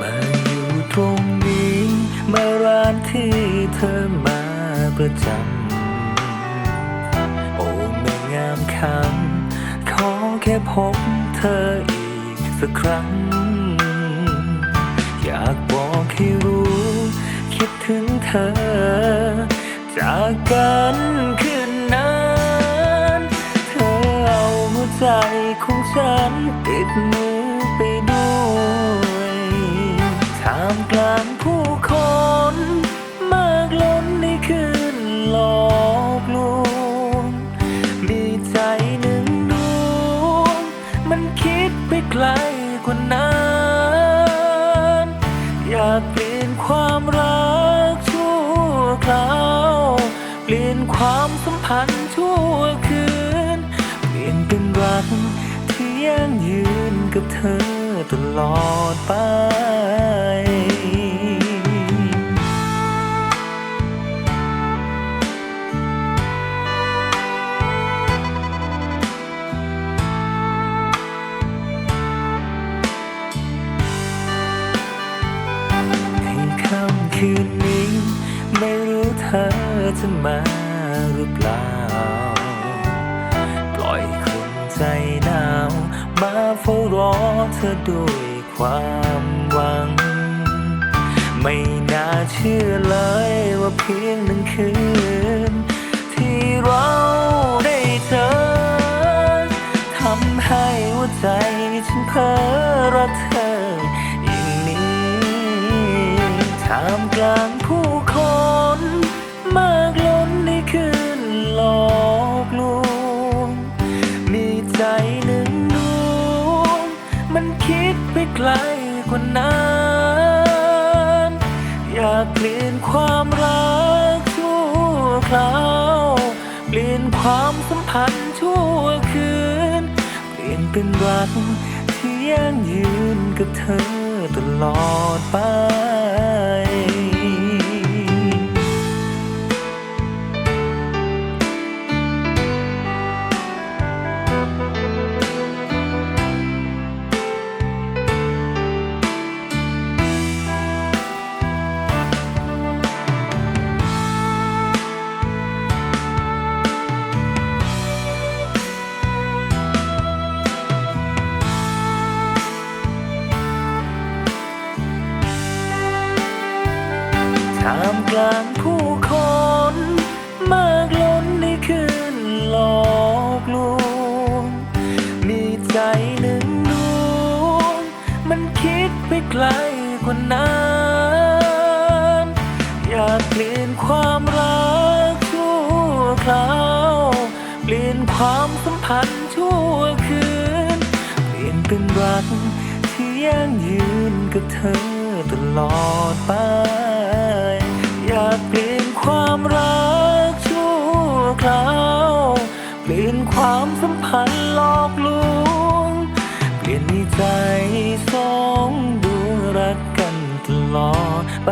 มาอยู่ตรงนี้มาร้านที่เธอมาประจำโอ้แม่งามคำขอแค่พบเธออีกสักครั้ง อยากบอกให้รู้ คิดถึงเธอ จากกันคืนนั้นเธอเอาหัวใจของฉันติดมือไปด้วยามกลางผู้คนมากล้นในคืนหลอกลวง มีใจหนึ่งดวง มันคิดไปไกลกว่านั้น อยากเปลี่ยนความรักชั่วคราว เปลี่ยนความสัมพันธ์ชั่วคืน เปลี่ยนเป็นรักที่ยังยืนกับเธอตลอดไป ธอจะมาหรือเปล่า ปล่อยคนใจหนาว มาเฝ้ารอเธอด้วยความหวัง ไม่น่าเชื่อเลยว่าเพียงหนึ่งคืน ที่เราได้เจอทำให้หัวใจฉันเพ้อรักเธออย่างนี้ท่ามกลางผู้ ว่านั้นอยากเปลี่ยนความรักชั่วคราว เปลี่ยนความสัมพันธ์ชั่วคืน เปลี่ยนเป็นรักที่ยั่งยืนกับเธอตลอดไป ท่างผู้คนมากล้นในคืนหลอกลวง มีใจหนึ่งดวง มันคิดไปไกลกว่านั้นอยากเปลี่ยนความรักชั่วคราว เปลี่ยนความสัมพันธ์ชั่วคืน เปลี่ยนเป็นรักที่ยังยืนกับเธอตลอดไป ใจสองดวงรักกันตลอดไป